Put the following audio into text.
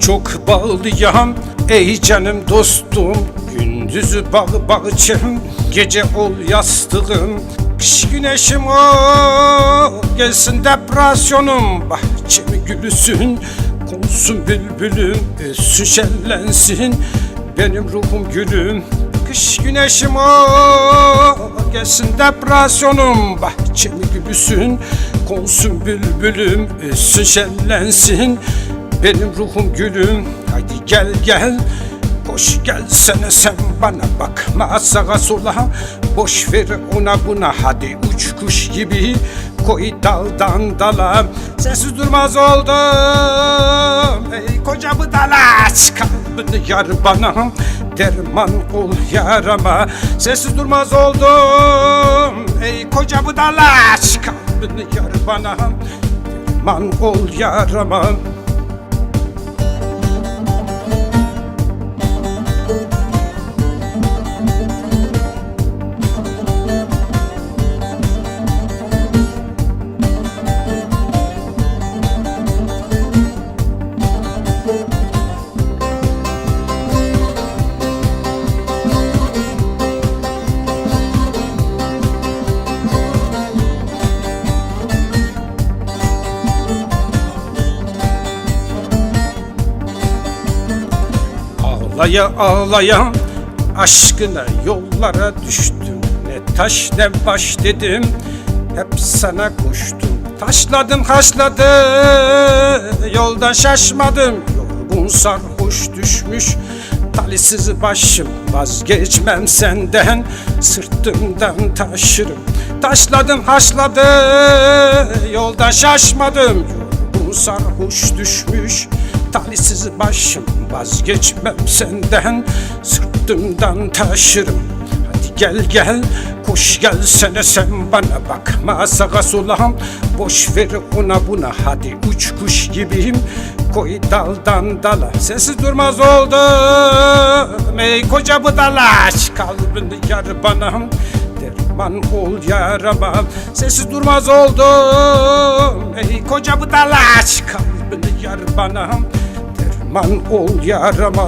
çok bağlıyam Ey canım dostum Gündüzü bağ bahçem Gece ol yastığım Kış güneşim o Gelsin depresyonum Bahçemi gülüsün Konsun bülbülüm Össün şenlensin Benim ruhum gülüm Kış güneşim o Gelsin depresyonum Bahçemi gülüsün Konsun bülbülüm Össün şenlensin Benim ruhum gülüm Haydi gel gel. Koş gelsene sen bana bakma sağa sola. Boş ver ona buna hadi uç kuş gibi. Koy daldan dala Sessiz durmaz oldum. Ey koca budala Çıkar beni yar bana. Derman ol yarama Sessiz durmaz oldum. Ey koca budala Çıkar beni yar bana. Derman ol yarama Ağlaya ağlaya aşkına yollara düştüm. Ne taş ne baş dedim hep sana koştum. Taşladın haşladı yoldan şaşmadım. Yorgun sarhoş düşmüş talihsiz başım. Vazgeçmem senden sırtımdan taşırım. Taşladın haşladı yoldan şaşmadım. Yorgun sarhoş düşmüş Talihsiz başım vazgeçmem senden. Sırtımdan taşırım. Hadi gel gel. Koş gelsene sen bana bakma. Sağa sola Boş ver ona buna. Hadi uç kuş gibiyim. Koy daldan dala. Sessiz durmaz oldum. Ey koca budala Kalbini yar bana Derman ol yarama. Sessiz durmaz oldum. Ey koca budala Kalbini yar bana Derman ol yarama